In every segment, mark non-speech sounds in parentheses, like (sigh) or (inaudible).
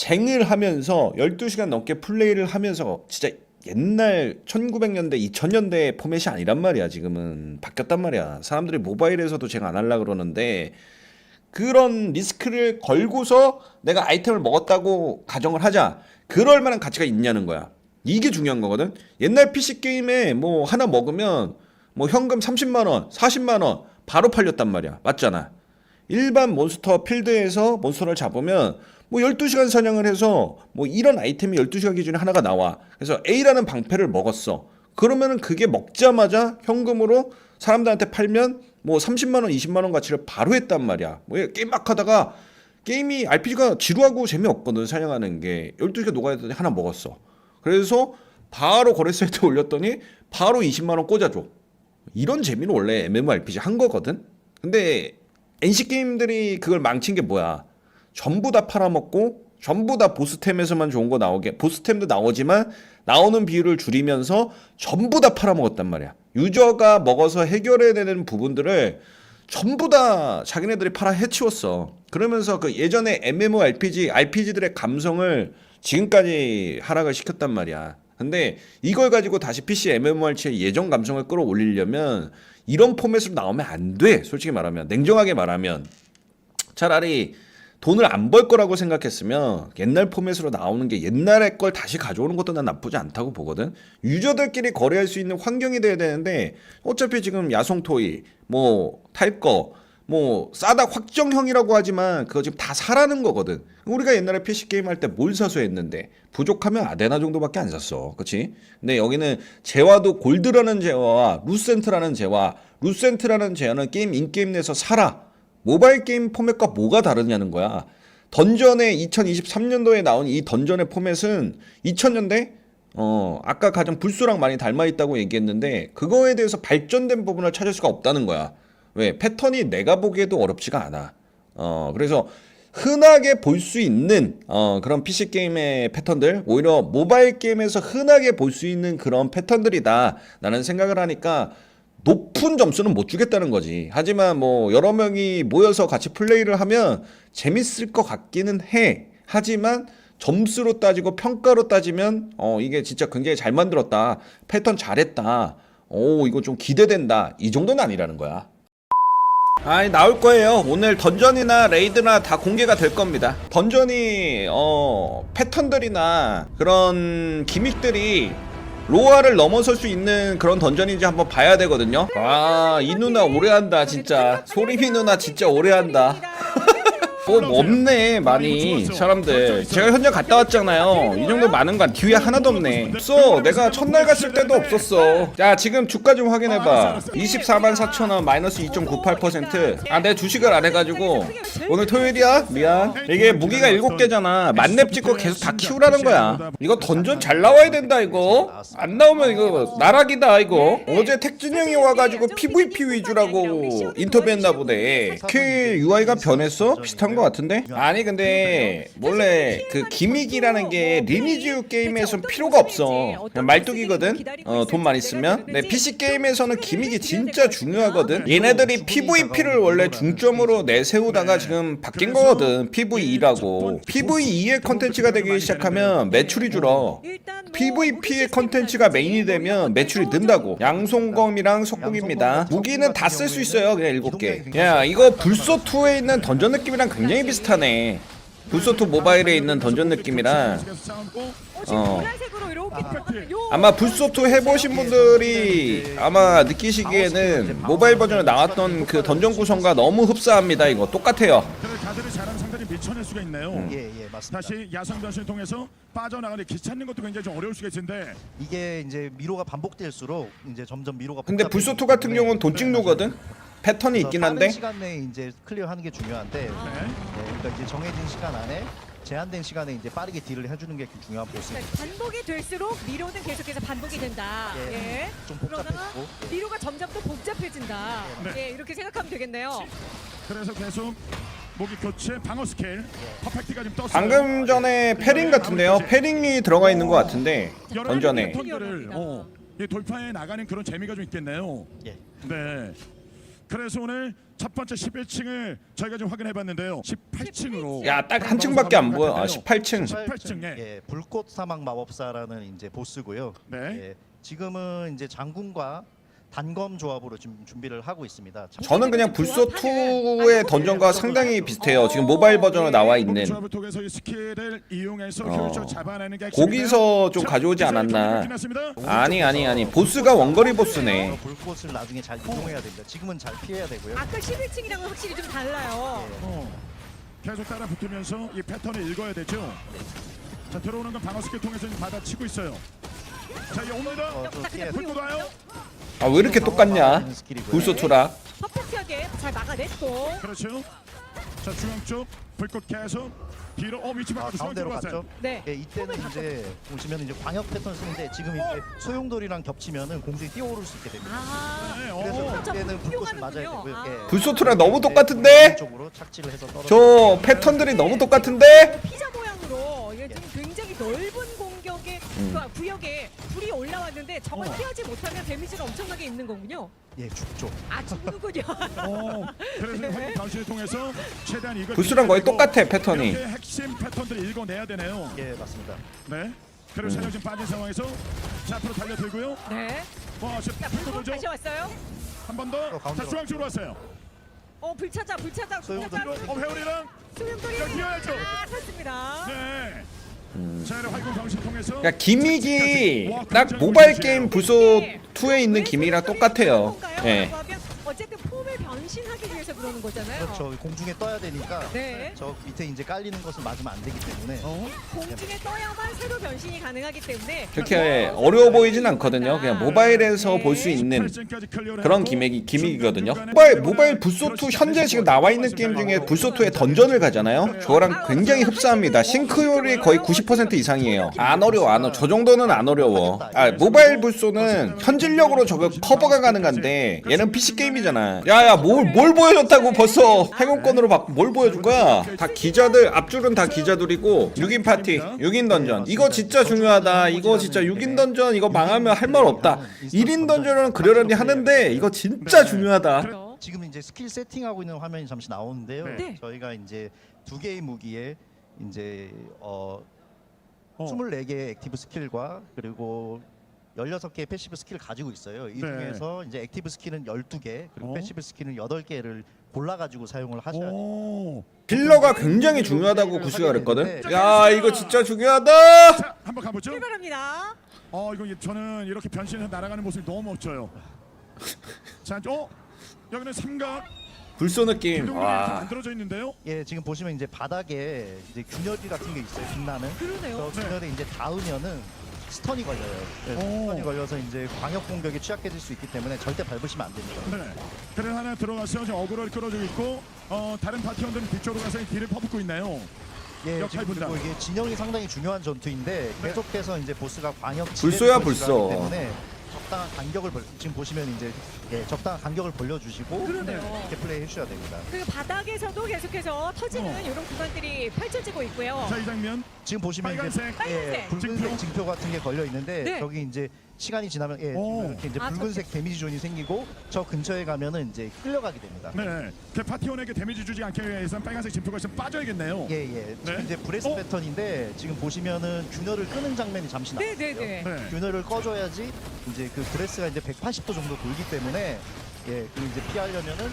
쟁을 하면서 12시간 넘게 플레이를 하면서 진짜 옛날 1900년대 2000년대 포맷이 아니란 말이야. 지금은 바뀌었단 말이야. 사람들이 모바일에서도 쟁 안 하려 그러는데 그런 리스크를 걸고서 내가 아이템을 먹었다고 가정을 하자. 그럴 만한 가치가 있냐는 거야. 이게 중요한 거거든. 옛날 PC 게임에 뭐 하나 먹으면 뭐 현금 30만 원 40만 원 바로 팔렸단 말이야. 맞잖아. 일반 몬스터 필드에서 몬스터를 잡으면 뭐 12시간 사냥을 해서 뭐 이런 아이템이 12시간 기준에 하나가 나와. 그래서 A라는 방패를 먹었어. 그러면은 그게 먹자마자 현금으로 사람들한테 팔면 뭐 30만 원, 20만 원 가치를 바로 했단 말이야. 뭐 게임 막 하다가 게임이 RPG가 지루하고 재미없거든 사냥하는 게 12시간 녹아있더니 하나 먹었어. 그래서 바로 거래 사이트에 (laughs) 올렸더니 바로 20만 원 꽂아줘. 이런 재미는 원래 MMORPG 한 거거든. 근데 NC 게임들이 그걸 망친 게 뭐야? 전부 다 팔아먹고 전부 다 보스템에서만 좋은 거 나오게 보스템도 나오지만 나오는 비율을 줄이면서 전부 다 팔아먹었단 말이야. 유저가 먹어서 해결해야 되는 부분들을 전부 다 자기네들이 팔아 해치웠어. 그러면서 그 예전에 MMORPG, RPG들의 감성을 지금까지 하락을 시켰단 말이야. 근데 이걸 가지고 다시 PC MMORPG의 예전 감성을 끌어올리려면 이런 포맷으로 나오면 안 돼. 솔직히 말하면 냉정하게 말하면 차라리 돈을 안 벌 거라고 생각했으면 옛날 포맷으로 나오는 게 옛날의 걸 다시 가져오는 것도 난 나쁘지 않다고 보거든. 유저들끼리 거래할 수 있는 환경이 돼야 되는데 어차피 지금 야송토이 뭐 탈거 뭐 싸다 확정형이라고 하지만 그거 지금 다 사라는 거거든. 우리가 옛날에 PC 게임 할 때 뭘 사서 했는데 부족하면 아데나 정도밖에 안 샀어. 그렇지? 근데 여기는 재화도 골드라는 재화와 루센트라는 재화, 루센트라는 재화는 게임 인게임 내에서 사라. 모바일 게임 포맷과 뭐가 다르냐는 거야. 던전의 2023년도에 나온 이 던전의 포맷은 2000년대 어 아까 가장 불소랑 많이 닮아 있다고 얘기했는데 그거에 대해서 발전된 부분을 찾을 수가 없다는 거야. 왜 패턴이 내가 보기에도 어렵지가 않아. 어 그래서 흔하게 볼 수 있는 어 그런 PC 게임의 패턴들 오히려 모바일 게임에서 흔하게 볼 수 있는 그런 패턴들이다. 라는 생각을 하니까 높은 점수는 못 주겠다는 거지. 하지만 뭐 여러 명이 모여서 같이 플레이를 하면 재밌을 것 같기는 해. 하지만 점수로 따지고 평가로 따지면 어 이게 진짜 굉장히 잘 만들었다. 패턴 잘했다. 오 이거 좀 기대된다. 이 정도는 아니라는 거야. 아이 나올 거예요. 오늘 던전이나 레이드나 다 공개가 될 겁니다. 던전이 어 패턴들이나 그런 기믹들이 로아를 넘어설 수 있는 그런 던전인지 한번 봐야 되거든요. 아, 이 누나 오래 한다, 진짜. 소리미 누나 진짜 오래 한다. (laughs) (laughs) 뭐 없네 많이 사람들. 제가 현장 갔다 왔잖아요. 이 정도 많은 건 뒤에 하나도 없네. 없어. 내가 첫날 갔을 때도 없었어. 야 지금 주가 좀 확인해봐. 24만 4천원 마이너스 2.98%아 내가 주식을 안 해가지고. 오늘 토요일이야? 미안. 이게 무기가 7개잖아. 만렙 찍고 계속 다 키우라는 거야. 이거 던전 잘 나와야 된다 이거. 안 나오면 이거 나락이다 이거. 어제 택진 형이 와가지고 PVP 위주라고 인터뷰했나 보네. 그 UI가 변했어? 비슷한 거 같은데? 아니 근데 원래 그 기믹이라는 게 리니지 게임에선 필요가 없어. 그냥 말뚝이거든? 어, 돈 많이 쓰면? 근데 PC 게임에서는 기믹이 진짜 중요하거든? 얘네들이 PVP를 원래 중점으로 내세우다가 지금 바뀐 거거든 PVE라고. PVE의 컨텐츠가 되기 시작하면 매출이 줄어 PVP의 컨텐츠가 메인이 되면 매출이 는다고. 양송검이랑 속국입니다. 무기는 다 쓸 수 있어요 그냥 7개. 야 이거 불소 2에 있는 던전 느낌이랑 굉장히 비슷하네. 불소2 모바일에 있는 던전 느낌이랑. 어. 아마 불소2 해보신 분들이 아마 느끼시기에는 모바일 버전에 나왔던 그 던전 구성과 너무 흡사합니다 이거. 똑같아요 밀쳐낼 수가 있네요. 예, 예, 맞습니다. 다시 야상 변신을 통해서 빠져나가는 길 찾는 것도 굉장히 좀 어려울 수가 있을 텐데 이게 이제 미로가 반복될수록 이제 점점 미로가 근데 복잡해지기 불소2 같은 때문에 경우는 돈 찍노거든 패턴이 있긴 빠른 한데 시간 내에 이제 클리어하는 게 중요한데 네. 네, 그러니까 이제 정해진 시간 안에 제한된 시간에 이제 빠르게 딜을 해주는 게 중요한 포스입니다. 그러니까 반복이 될수록 미로는 계속해서 반복이 된다. 예. 예. 좀 그러다가 복잡해지고 예. 미로가 점점 또 복잡해진다. 네. 예, 이렇게 생각하면 되겠네요. 그래서 계속 무기 교체 방어 스킬 퍼펙트가 좀 떴어요. 방금 전에 패링 같은데요 패링이 들어가 있는 것 같은데 던전에 어, 이 돌파해 나가는 그런 재미가 좀 있겠네요. 예. 네. 그래서 오늘 첫 번째 11층을 저희가 좀 확인해 봤는데요. 18층으로 야 딱 한 층밖에 안 보여. 아 18층. 18층, 예. 예, 불꽃 사막 마법사라는 이제 보스고요. 네. 예, 지금은 이제 장군과 단검 조합으로 지금 준비를 하고 있습니다. 자- 저는 그냥 불소 2의 던전과 상당히 비슷해요. 지금 모바일 버전으로 나와 있는. 어. 거기서 좀 자, 가져오지 않았나. 아니 아니 아니 보스가 원거리 보스네. 불꽃을 나중에 잘 이용해야 됩니다. 지금은 잘 피해야 되고요. 아까 11층이랑은 확실히 좀 달라요. 예. 어, 계속 따라 붙으면서 이 패턴을 읽어야 되죠. 자 들어오는 건 방어 스킬 통해서 지금 받아치고 있어요. 자 이제 옵니다. 어. 불꽃 와요. 아 왜 이렇게 똑같냐? 불소 2라. 퍼펙트하게 잘 막아냈고. 그렇죠. 자 중앙 쪽 불꽃 계속 뒤로 어 위치 아, 가운데로. 갔죠. 네. 예, 이때는 이제 보시면 이제 광역 패턴 쓰는데 지금 이제 소용돌이랑 겹치면은 공중에 뛰어오를 수 있게 됩니다. 아. 네, 그래서 어. 그때는 불꽃을 맞아야. 되고요. 아. 예. 불소 2랑 너무 똑같은데? 쪽으로 착지를 해서 떨어져. 저 패턴들이 너무 똑같은데? 피자 모양으로 이게 지금 굉장히 넓은. 그 구역에 불이 올라왔는데 저걸 어. 피하지 못하면 데미지가 엄청나게 있는 거군요. 예, 죽죠. 아 죽는군요. (laughs) 어, 그래서 네. 확인 방식을 통해서 최대한 이걸 불소랑 거의 똑같아 패턴이. 이렇게 핵심 패턴들을 읽어내야 되네요. 예, 맞습니다. 네. 그리고 세력 지금 빠진 상황에서 자 앞으로 달려들고요. 네. 와, 지금 자 오죠. 다시 왔어요. 한번 어, 더. 가운데로 자 중앙 쪽으로 왔어요. 어 불차자 불차자. 불차자 어 회오리랑 자, 뛰어야죠. 아 탔습니다. 네. 음. 그러니까 기믹이 와, 딱 모바일. 게임 불소 2에 있는 기믹이랑 똑같아요. 예. 그러는 거잖아요. 그렇죠. 공중에 떠야 되니까 네. 저 밑에 이제 깔리는 것을 맞으면 안 되기 때문에 어? 공중에 떠야만 새로 변신이 가능하기 때문에 그렇게 어려워 보이진 않거든요. 그냥 모바일에서 볼수 있는 8층까지 클리어를 그런 기믹이 기믹이거든요. 모바일 모바일 불소 2 그렇지 현재 지금 나와 있는 게임 중에 불소 2의 던전을 가잖아요. 저거랑 굉장히 흡사합니다. 싱크율이 거의 90% 이상이에요. 안 어려워 안 어려워. 저 정도는 안 어려워. 아 모바일 불소는 현질력으로 저거 커버가 가능한데 얘는 PC 게임이잖아. 야야 뭘 뭘 보여줬다고 벌써 행운권으로 막뭘 보여준 거야? 다 기자들 앞줄은 다 기자들이고 6인 파티, 6인 던전. 이거 진짜 중요하다. 이거 진짜 6인 던전 이거 망하면 할 말 없다. 1인 던전은 그러려니 하는데 이거 진짜 중요하다. 그렇죠. 지금 이제 스킬 세팅하고 있는 화면이 잠시 나오는데요. 네. 저희가 이제 두 개의 무기에 이제 어 어. 24개의 액티브 스킬과 그리고 16개의 패시브 스킬을 가지고 있어요. 이 네. 중에서 이제 액티브 스킬은 12개, 그리고 어? 패시브 스킬은 8개를 골라 가지고 사용을 하셔야 돼요. 오. 딜러가 굉장히 중요하다고 구수가 그랬거든. 야 이거 진짜 중요하다. 자, 한번 가보죠. 출발합니다. 어, 이거 저는 이렇게 변신해서 날아가는 모습이 너무 멋져요. 자, 어? 여기는 삼각 불소 느낌. 기둥이 이렇게 와. 만들어져 있는데요. 예, 지금 보시면 이제 바닥에 이제 균열이 같은 게 있어요. 빛나는. 그러네요. 저 균열에 이제 닿으면은 스턴이 걸려요. 예, 오. 스턴이 걸려서 이제 광역 공격에 취약해질 수 있기 때문에 절대 밟으시면 안 됩니다. 네. 그래 하나 들어가서 지금 어그로를 끌어주고 있고 어, 다른 파티원들은 뒤쪽으로 가서 딜을 퍼붓고 있나요? 예, 역할 지금 분담. 그리고 이게 진영이 상당히 중요한 전투인데 네. 계속해서 이제 보스가 광역 불쏘야, 불쏘. 때문에 적당한 간격을 벌, 지금 보시면 이제 예, 적당한 간격을 벌려주시고 그러네요. 이렇게 플레이 해주셔야 됩니다. 그 바닥에서도 계속해서 터지는 어. 이런 구간들이 펼쳐지고 있고요. 자, 이 장면. 지금 보시면 이제 빨간색. 빨간색. 예, 붉은색 징표. 징표. 같은 게 걸려 있는데 네. 저기 이제 시간이 지나면 예, 오. 이렇게 이제 아, 붉은색 데미지 존이 생기고 저 근처에 가면은 이제 끌려가게 됩니다. 네. 그 파티원에게 데미지 주지 않기 위해서 빨간색 진표가 있으면 빠져야겠네요. 예, 예. 지금 네. 이제 브레스 어? 패턴인데 지금 보시면은 균열을 끄는 장면이 잠시 나와요. 네네네. 네. 균열을 꺼줘야지 이제 그 브레스가 이제 180도 정도 돌기 때문에 예, 그 이제 피하려면은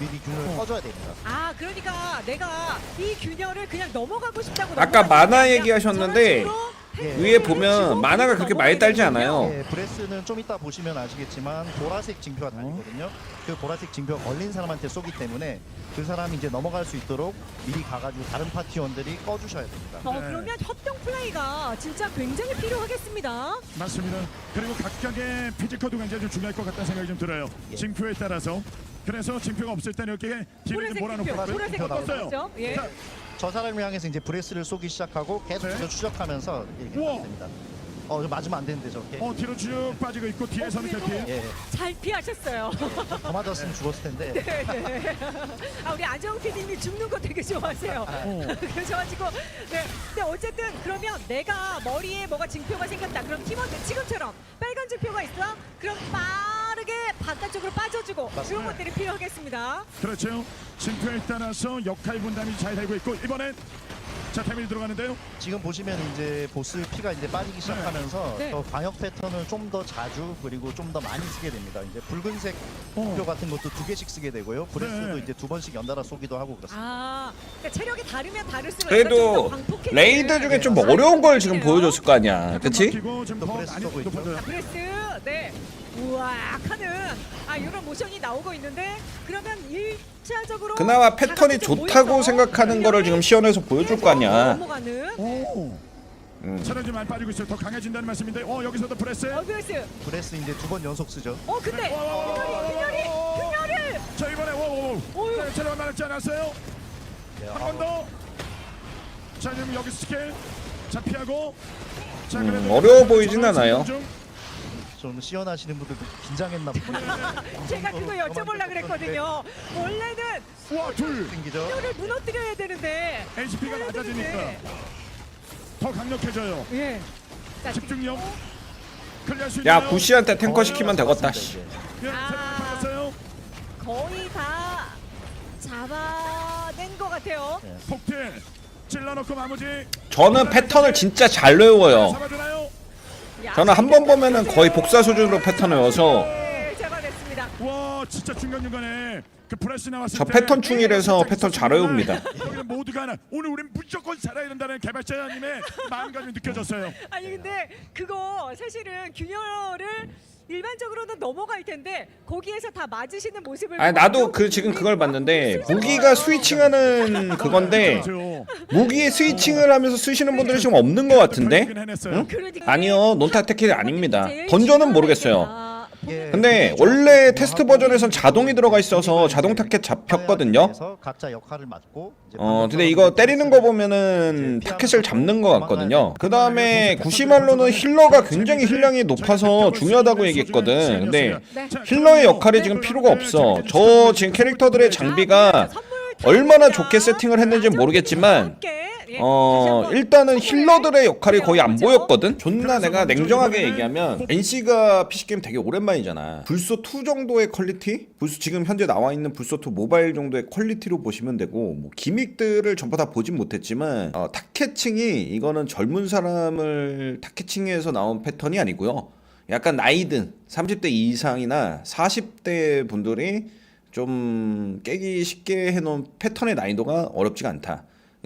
미리 균열을 어. 꺼줘야 됩니다. 아 그러니까 내가 이 균열을 그냥 넘어가고 싶다고 아까 넘어가는 만화 아니라 얘기하셨는데 저런 식으로 예. 위에 보면 만화가 그렇게 많이 딸지 않아요. 예, 브레스는 좀 이따 보시면 아시겠지만 보라색 징표가 달리거든요. 그 보라색 징표가 걸린 사람한테 쏘기 때문에 그 사람이 이제 넘어갈 수 있도록 미리 가가지고 다른 파티원들이 꺼주셔야 됩니다. 어, 네. 그러면 협동 플레이가 진짜 굉장히 필요하겠습니다. 맞습니다. 그리고 각각의 피지컬도 굉장히 좀 중요할 것 같다는 생각이 좀 들어요. 예. 징표에 따라서. 그래서 징표가 없을 때는 이렇게 좀 보라색 몰아놓고 표. 보라색 표. 나왔죠? 예. 자, 저 사람을 향해서 이제 브레스를 쏘기 시작하고 계속 네. 저 추적하면서 이렇게 우와. 하게 됩니다. 어, 이거 맞으면 안 되는데 저렇게. 어, 뒤로 쭉 빠지고 있고 뒤에서는 어, 이렇게 예, 잘 피하셨어요. 더 맞았으면 죽었을 텐데. 네, (laughs) 네. 아 우리 안정 PD님이 죽는 거 되게 좋아하세요. (laughs) 어. 그러셔가지고 네. 근데 어쨌든 그러면 내가 머리에 뭐가 징표가 생겼다. 그럼 팀원들 지금처럼 빨간 징표가 있어? 그럼 빠르게 바깥쪽으로 빠져주고 이런 맞습니다. 것들이 필요하겠습니다. 그렇죠. 진표에 따라서 역할 분담이 잘 되고 있고 이번엔 자 태민이 들어가는데요. 지금 보시면 이제 보스 피가 이제 빠지기 시작하면서 네. 더 광역 패턴을 좀 더 자주 그리고 좀 더 많이 쓰게 됩니다. 이제 붉은색 어. 표 같은 것도 두 개씩 쓰게 되고요. 브레스도 네. 이제 두 번씩 연달아 쏘기도 하고 그렇습니다. 아, 그러니까 체력이 다르면 다를수록 그래도 레이드 중에 좀 어려운 걸 지금 보여줬을 거 아니야 그치? 바뀌고 지금 또더 많이 쏘고 있죠. 높아져요. 브레스, 네. 우악 하는 아 이런 모션이 나오고 있는데 그러면 1차적으로 그나마 패턴이 좋다고 생각하는 거를 지금 시연해서 보여줄 거 아니야 넘어가는 오. 음. 많이 빠지고 있어요. 더 강해진다는 말씀인데, 어 여기서도 프레스. 어 브레스. 브레스 이제 두 번 연속 쓰죠. 어 근데 와, 와, 와, 와, 와, 균열이 균열이 와, 와, 와. 균열을 자 이번에 오오오. 어휴. 자, 체력 많지 않았어요. 네, 한 아, 번 더. 자 지금 여기 스킬. 자 피하고. 자 음, 그래도 어려워 보이진 전환 않아요. 중. 좀 시연하시는 분들도 긴장했나 보네요. 제가 그거 여쭤보려 그랬거든요. 원래는 와 둘. 생기죠. 균열을 무너뜨려야 되는데 해야 낮아지니까. 더 강력해져요. 예. 자, 집중력. 클리어 수 야 있나요? 부시한테 탱커 시키면 되겠다 씨. 예, 아. 거의 다 잡아낸 것 같아요. 폭딜. 찔러놓고 마무리. 저는 패턴을 진짜 잘 외워요 잡아주나요? 야, 저는 한 번 보면은 거의 복사 수준으로 패턴을 잡아냈습니다. 와 진짜 중간 중간에 그 프레스 나왔을 저때 패턴 충이라서 패턴 잘 외웁니다 여기는 모두가 하나 오늘 우린 무조건 살아야 된다는 개발자님의 마음가짐이 느껴졌어요. 아니 근데 그거 사실은 균열을 일반적으로는 넘어갈 텐데 거기에서 다 맞으시는 모습을 아니 나도 그 지금 그걸 봤는데 무기가 스위칭하는 그건데 그렇죠. 무기에 스위칭을 하면서 쓰시는 분들이 지금 없는 것 같은데? 해냈어요. 그러니까 아니요 논타 테킬이 아닙니다. 던전은 모르겠어요. 예, 근데 그게 좀 원래 뭐 테스트 버전에선 자동이 들어가 있어서 자동 타켓 잡혔거든요. 어 근데 이거 때리는 거 보면은 타켓을 잡는 것 같거든요. 그 다음에 구시말로는 힐러가 굉장히 힐량이 높아서 중요하다고 얘기했거든. 근데 네. 힐러의 역할이 지금 필요가 없어. 저 지금 캐릭터들의 장비가 얼마나 좋게 세팅을 했는지 모르겠지만 어 일단은 힐러들의 역할이 거의 안 보였거든? 존나 내가 냉정하게 얘기하면 NC가 PC게임 되게 오랜만이잖아. 불소 2 정도의 퀄리티? 불소 지금 현재 나와 있는 불소 2 모바일 정도의 퀄리티로 보시면 되고 뭐 기믹들을 전부 다 보진 못했지만 어, 타캐칭이 이거는 젊은 사람을 타캐칭해서 나온 패턴이 아니고요. 약간 나이든 30대 이상이나 40대 분들이 좀 깨기 쉽게 해놓은 패턴의 난이도가 어렵지가 않다.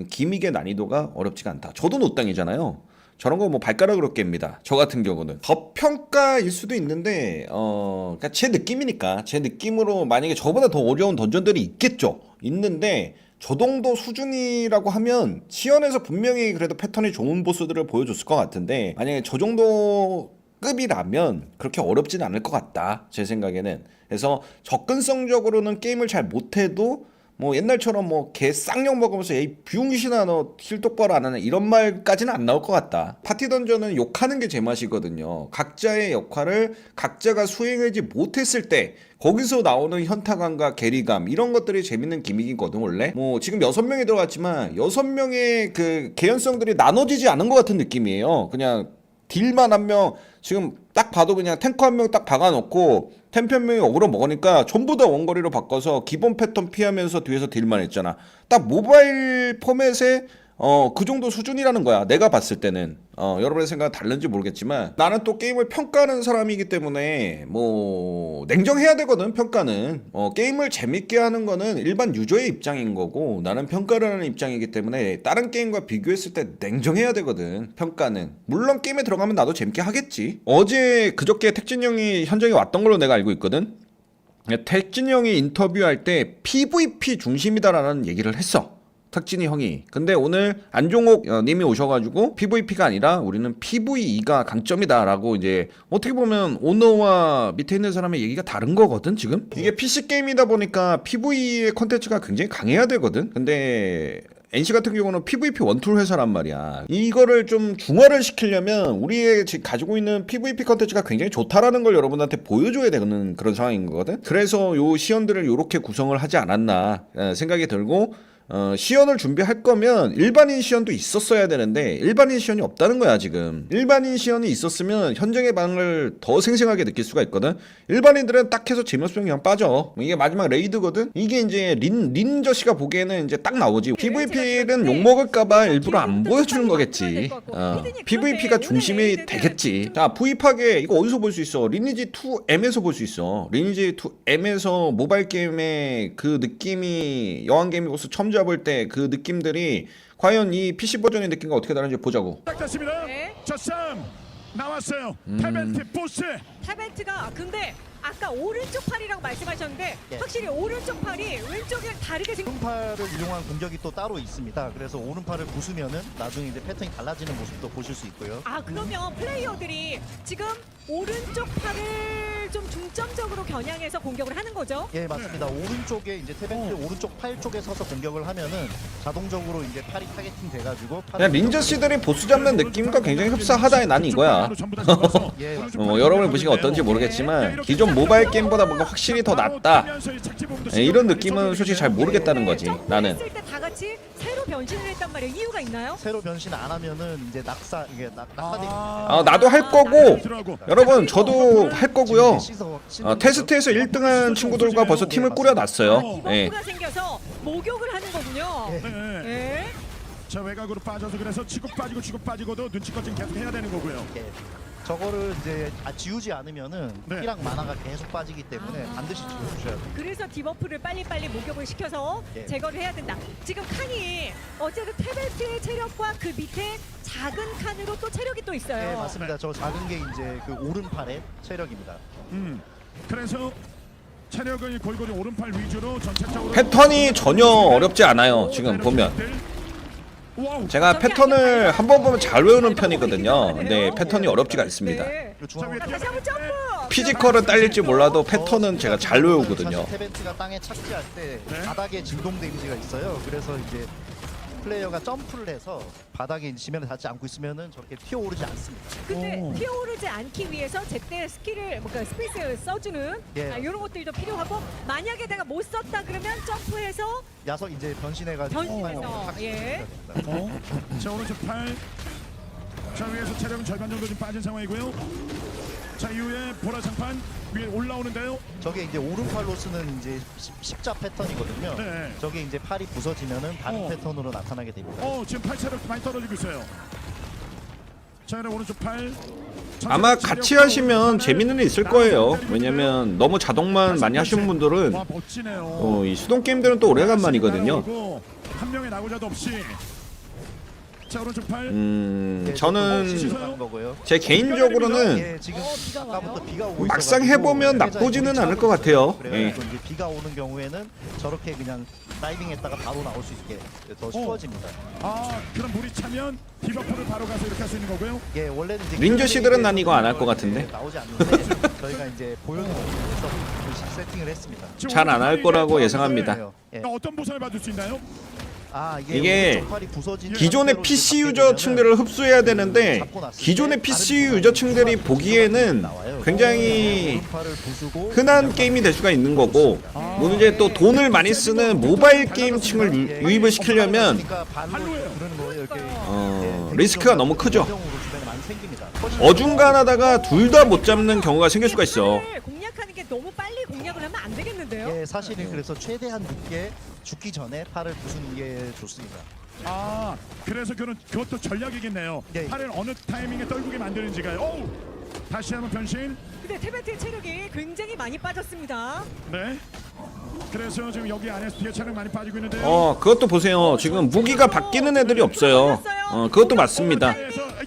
기믹의 난이도가 어렵지가 않다. 저도 노땅이잖아요. 저런 거 뭐 발가락으로 깹니다. 저 같은 경우는 저평가일 수도 있는데 어, 그러니까 제 느낌이니까 제 느낌으로 만약에 저보다 더 어려운 던전들이 있겠죠. 있는데 저 정도 수준이라고 하면 시연에서 분명히 그래도 패턴이 좋은 보스들을 보여줬을 것 같은데 만약에 저 정도 급이라면 그렇게 어렵진 않을 것 같다 제 생각에는 그래서 접근성적으로는 게임을 잘 못해도 뭐 옛날처럼 뭐 개 쌍욕 먹으면서 에이 비용신아 너힐 똑바로 안 하네. 이런 말까지는 안 나올 것 같다. 파티 던전은 욕하는 게 제맛이거든요. 각자의 역할을 각자가 수행하지 못했을 때 거기서 나오는 현타감과 괴리감 이런 것들이 재밌는 기믹이거든 원래. 뭐 지금 여섯 명이 들어갔지만 여섯 명의 그 개연성들이 나눠지지 않은 것 같은 느낌이에요. 그냥 딜만 한 명 지금 딱 봐도 그냥 탱커 한 명 딱 박아놓고 템페 한 명이 어그로 먹으니까 전부 다 원거리로 바꿔서 기본 패턴 피하면서 뒤에서 딜만 했잖아. 딱 모바일 포맷에 어 그 정도 수준이라는 거야. 내가 봤을 때는. 어 여러분의 생각은 다른지 모르겠지만 나는 또 게임을 평가하는 사람이기 때문에 뭐 냉정해야 되거든 평가는. 어 게임을 재밌게 하는 거는 일반 유저의 입장인 거고 나는 평가를 하는 입장이기 때문에 다른 게임과 비교했을 때 냉정해야 되거든 평가는. 물론 게임에 들어가면 나도 재밌게 하겠지. 어제 그저께 택진 형이 현장에 왔던 걸로 내가 알고 있거든. 택진 형이 인터뷰할 때 PVP 중심이다라는 얘기를 했어. 탁진이 형이. 근데 오늘 안종옥 어, 님이 오셔가지고 PVP가 아니라 우리는 PVE가 강점이다라고 이제 어떻게 보면 오너와 밑에 있는 사람의 얘기가 다른 거거든 지금. 이게 PC 게임이다 보니까 PVE의 컨텐츠가 굉장히 강해야 되거든. 근데 NC 같은 경우는 PVP 원툴 회사란 말이야. 이거를 좀 중화를 시키려면 우리의 지금 가지고 있는 PVP 컨텐츠가 굉장히 좋다라는 걸 여러분한테 보여줘야 되는 그런 상황인 거거든. 그래서 요 시연들을 요렇게 구성을 하지 않았나 에, 생각이 들고 어, 시연을 준비할 거면 일반인 시연도 있었어야 되는데 일반인 시연이 없다는 거야 지금. 일반인 시연이 있었으면 현장의 방을 더 생생하게 느낄 수가 있거든. 일반인들은 딱 해서 재미없으면 그냥 빠져. 이게 마지막 레이드거든. 이게 이제 린 린저 씨가 보기에는 이제 딱 나오지. PVP는 욕 먹을까봐 일부러 안 보여주는 거겠지. 어, PVP가 중심이 되겠지. 자 부입하게 이거 어디서 볼 수 있어? 리니지 2M에서 볼 수 있어. 리니지 2M에서 모바일 게임의 그 느낌이 여왕 게임이고서 처음 잡을 때 그 느낌들이 과연 이 PC 버전의 느낌과 어떻게 다른지 보자고 시작됐습니다. 네. 자, 쌈 나왔어요. 음. 테벤트 보스. 타벤트가 근데 아까 오른쪽 팔이라고 말씀하셨는데 예. 확실히 오른쪽 팔이 왼쪽이랑 다르게 생. 오른팔을 이용한 공격이 또 따로 있습니다. 그래서 오른팔을 부수면은 나중에 이제 패턴이 달라지는 모습도 보실 수 있고요. 아 그러면 플레이어들이 지금 오른쪽 팔을 좀 중점적으로 겨냥해서 공격을 하는 거죠? 예 맞습니다. 오른쪽에 이제 테벤트 어. 오른쪽 팔 쪽에 서서 공격을 하면은 자동적으로 이제 팔이 타겟팅 돼가지고 그냥 린저 씨들이 보스 잡는 느낌과 굉장히 흡사하다에 난 이거야 예, 어, 여러분의 보시기가 어떤지 모르겠지만 기존 모바일 게임보다 뭔가 확실히 더 낫다 예, 이런 느낌은 솔직히 잘 모르겠다는 거지 나는 했을 때 다 같이 변신을 했단 말이에요. 이유가 있나요? 새로 변신 안 하면은 이제 낙사 이게 낙, 낙하되기 아 나도 할 거고 여러분 저도 할 거고요 어, 테스트에서 1등한 친구들과 벌써 팀을 꾸려놨어요 예. 디버프가 생겨서 목욕을 하는 거군요. 네. 예. 자 외곽으로 빠져서 그래서 치고 빠지고 치고 빠지고도 눈치껏 지금 계속 해야 되는 거고요. 예. 저거를 이제 아, 지우지 않으면은 네. 피랑 만화가 계속 빠지기 때문에 아. 반드시 지워주셔야 돼요. 그래서 디버프를 빨리빨리 목욕을 시켜서 예. 제거를 해야 된다. 지금 칸이 어쨌든 테벨트의 체력과 그 밑에 작은 칸으로 또 체력이 또 있어요. 네 맞습니다. 저 작은 게 이제 그 오른팔의 체력입니다. 음. 그래서 체력을 골고루 오른팔 위주로 전체적으로 패턴이 전혀 어렵지 않아요 지금 보면. 제가 패턴을 한 번 보면 잘 외우는 편이거든요 근데 패턴이 어렵지가 않습니다. 피지컬은 딸릴지 몰라도 패턴은 제가 잘 외우거든요 사실 테벤트가 땅에 착지할 때 네. 바닥에 진동 데미지가 있어요. 그래서 이제 플레이어가 점프를 해서 바닥에 지면에 닿지 않고 있으면은 저렇게 튀어오르지 않습니다. 근데 오. 튀어오르지 않기 위해서 제때 스킬을 뭔가 스페이스 써주는 예. 아, 이런 것들도 필요하고 만약에 내가 못 썼다 그러면 점프해서 야석 이제 변신해가지고 변신해서, 어, 예. 어? 자 오른쪽 팔. 자 위에서 체력은 절반 정도 좀 빠진 상황이고요. 자 이후에 보라 장판 위에 올라오는데요. 저게 이제 오른팔로 쓰는 이제 십- 십자 패턴이거든요. 네. 저게 이제 팔이 부서지면은 다른 어. 패턴으로 나타나게 됩니다. 어 지금 팔 체력 많이 떨어지고 있어요. 자 오른쪽 팔. 아마 같이 하시면 재미는 있을 거예요 왜냐면 너무 자동만 많이 하시는 분들은 와 멋지네요. 어, 이 수동 게임들은 또 오래간만이거든요 한 명의 나고자도 없이. 자 오른쪽 팔. 음 예, 저는. 제 개인적으로는 예, 지금 어, 비가 와요? 아까부터 비가 오고 막상 있어가지고 해보면 회자에 나쁘지는 않을 것 같아요. 이제 비가 오는 경우에는 저렇게 그냥 다이빙했다가 바로 나올 수 있게 더 쉬워집니다. 아 그럼 물이 차면 디버프를 바로 가서 이렇게 할 수 있는 거고요. 예, 원래는 이제 린저 씨들은 난 이거 안할것 같은데. 이제 나오지 않는데 (laughs) 저희가 이제 보여드리기 위해서 그 세팅을 했습니다. 잘안할 거라고 예상합니다. 예. 어떤 보상을 받을 수 있나요? 아, 이게, 부서진 기존의 PC 이제 유저 층들을 흡수해야 되는데 기존의 때 PC 다른 유저 층들이 부분이 보기에는. 굉장히 흔한 게임이 될 수가 있는 거고 물론 이제 또 돈을 많이 쓰는 모바일 게임 층을 유- 유입을 시키려면 발로예요. 그러는 거예요. 이렇게 어, 예, 리스크가 너무 크죠. 많이 생깁니다. 어중간하다가 둘 다 못 잡는 경우가 생길 수가 있어. 공략하는 게 너무 빨리 공략을 하면 안 되겠는데요? 예, 사실은 그래서 최대한 늦게 죽기 전에 팔을 부수는 게 좋습니다. 아 그래서 그런 그것도 전략이겠네요. 예. 팔을 어느 타이밍에 떨구게 만드는지가요. 오 다시 한번 변신. 근데 테베트의 체력이 굉장히 많이 빠졌습니다. 네. 그래서 지금 여기 안에서 뒤에 차량 많이 빠지고 있는데요. 어 그것도 보세요. 지금 무기가 바뀌는 애들이 없어요. 어 그것도 맞습니다.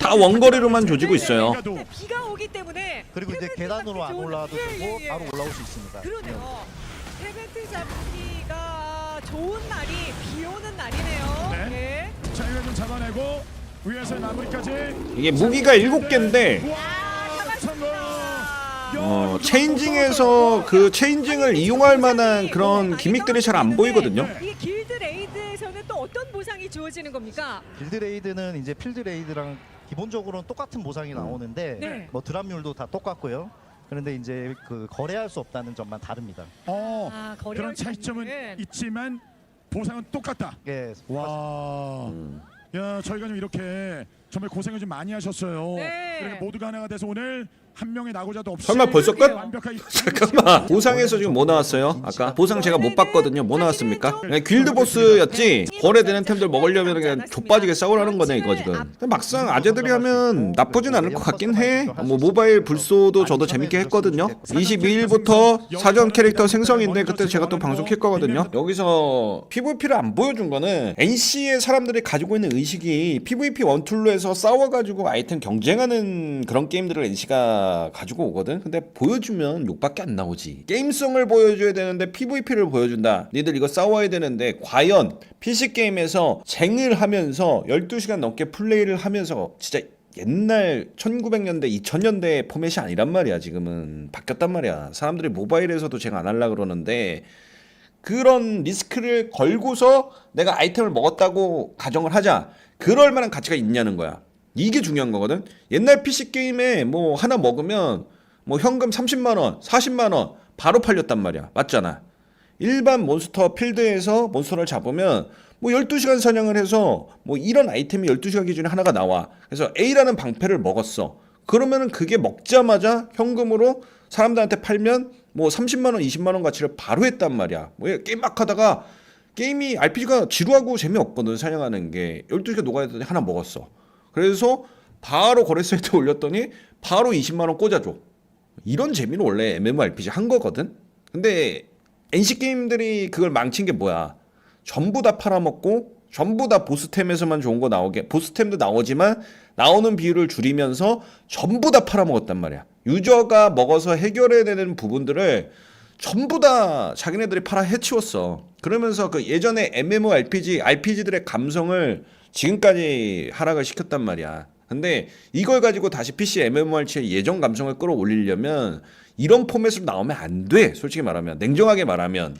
다 원거리로만 조지고 있어요. 근데 비가 오기 때문에 그리고 이제 계단으로 안 올라와도 예, 되고. 바로 올라올 수 있습니다. 그러네요. 테베트 잡기가 좋은 날이 비 오는 날이네요. 네. 예. 자 이거 좀 잡아내고 위에서 마무리까지. 이게 무기가 일곱 개인데 와 아. 어, 체인징에서 그 체인징을 이용할 만한 그런 기믹들이 잘 안 보이거든요. 이게 길드 레이드에서는 또 어떤 보상이 주어지는 겁니까? 빌드 레이드는 이제 필드 레이드랑 기본적으로는 똑같은 보상이 나오는데 네. 뭐 드랍률도 다 똑같고요. 그런데 이제 그 거래할 수 없다는 점만 다릅니다. 어 아, 그런 거래할 수 차이점은 없는. 있지만 보상은 똑같다. 예, 와. 음. 야, 저희가 좀 이렇게 정말 고생을 좀 많이 하셨어요. 네. 그러니까 모두가 하나가 돼서 오늘 한 명의 나고자도 없이 설마 벌써 끝? (laughs) 잠깐만 보상에서 지금 뭐 나왔어요? 아까 보상 제가 못 봤거든요. 뭐 나왔습니까? 그냥 길드 보스였지. 거래되는 템들 먹으려면 그냥 족빠지게 싸우라는 거네 이거 지금. 근데 막상 아재들이 하면 나쁘진 않을 것 같긴 해. 뭐 모바일 불소도 저도 재밌게 했거든요. 22일부터 사전 캐릭터 생성인데 그때 제가 또 방송 킬 거거든요. 여기서 PVP를 안 보여준 거는 NC의 사람들이 가지고 있는 의식이 PVP 원툴로에서 싸워가지고 아이템 경쟁하는 그런 게임들을 NC가 가지고 오거든. 근데 보여주면 욕밖에 안 나오지. 게임성을 보여줘야 되는데 PVP를 보여준다. 니들 이거 싸워야 되는데 과연 PC 게임에서 쟁을 하면서 12시간 넘게 플레이를 하면서 진짜 옛날 1900년대 2000년대 포맷이 아니란 말이야 지금은 바뀌었단 말이야 사람들이 모바일에서도 제가 안 하려 그러는데 그런 리스크를 걸고서 내가 아이템을 먹었다고 가정을 하자 그럴 만한 가치가 있냐는 거야 이게 중요한 거거든 옛날 PC 게임에 뭐 하나 먹으면 뭐 현금 30만 원 40만 원 바로 팔렸단 말이야 맞잖아 일반 몬스터 필드에서 몬스터를 잡으면 뭐 12시간 사냥을 해서 뭐 이런 아이템이 12시간 기준에 하나가 나와. 그래서 A라는 방패를 먹었어. 그러면은 그게 먹자마자 현금으로 사람들한테 팔면 뭐 30만 원, 20만 원 가치를 바로 했단 말이야. 뭐 게임 막 하다가 게임이 RPG가 지루하고 재미없거든 사냥하는 게 12시간 녹아야 되더니 하나 먹었어. 그래서 바로 거래 사이트에 (laughs) 올렸더니 바로 20만 원 꽂아줘. 이런 재미로 원래 MMORPG 한 거거든. 근데 NC 게임들이 그걸 망친 게 뭐야? 전부 다 팔아먹고 전부 다 보스템에서만 좋은 거 나오게 보스템도 나오지만 나오는 비율을 줄이면서 전부 다 팔아먹었단 말이야. 유저가 먹어서 해결해야 되는 부분들을 전부 다 자기네들이 팔아 해치웠어. 그러면서 그 예전에 MMORPG, RPG들의 감성을 지금까지 하락을 시켰단 말이야. 근데 이걸 가지고 다시 PC MMORPG의 예전 감성을 끌어올리려면 이런 포맷으로 나오면 안 돼. 솔직히 말하면 냉정하게 말하면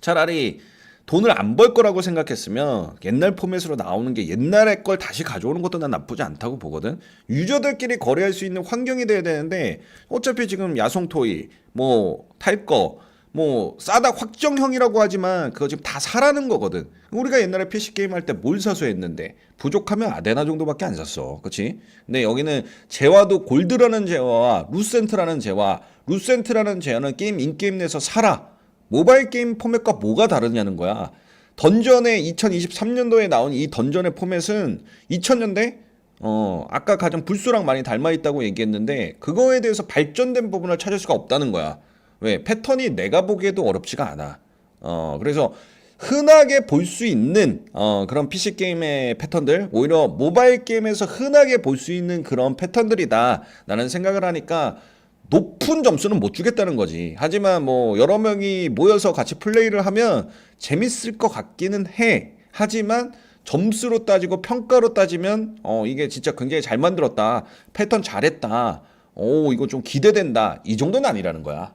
차라리 돈을 안 벌 거라고 생각했으면 옛날 포맷으로 나오는 게 옛날의 걸 다시 가져오는 것도 난 나쁘지 않다고 보거든. 유저들끼리 거래할 수 있는 환경이 돼야 되는데 어차피 지금 야송 토이 뭐 탈 거 뭐 싸다 확정형이라고 하지만 그거 지금 다 사라는 거거든. 우리가 옛날에 PC 게임 할 때 뭘 사서 했는데 부족하면 아데나 정도밖에 안 샀어. 그렇지? 근데 여기는 재화도 골드라는 재화와 루센트라는 재화, 루센트라는 재화는 게임 인게임 내에서 사라. 모바일 게임 포맷과 뭐가 다르냐는 거야. 던전의 2023년도에 나온 이 던전의 포맷은 2000년대 어 아까 가장 불소랑 많이 닮아 있다고 얘기했는데 그거에 대해서 발전된 부분을 찾을 수가 없다는 거야. 왜 패턴이 내가 보기에도 어렵지가 않아. 어 그래서 흔하게 볼 수 있는 어 그런 PC 게임의 패턴들 오히려 모바일 게임에서 흔하게 볼 수 있는 그런 패턴들이다. 라는 생각을 하니까 높은 점수는 못 주겠다는 거지. 하지만 뭐 여러 명이 모여서 같이 플레이를 하면 재밌을 것 같기는 해. 하지만 점수로 따지고 평가로 따지면 어 이게 진짜 굉장히 잘 만들었다. 패턴 잘했다. 오 이거 좀 기대된다. 이 정도는 아니라는 거야.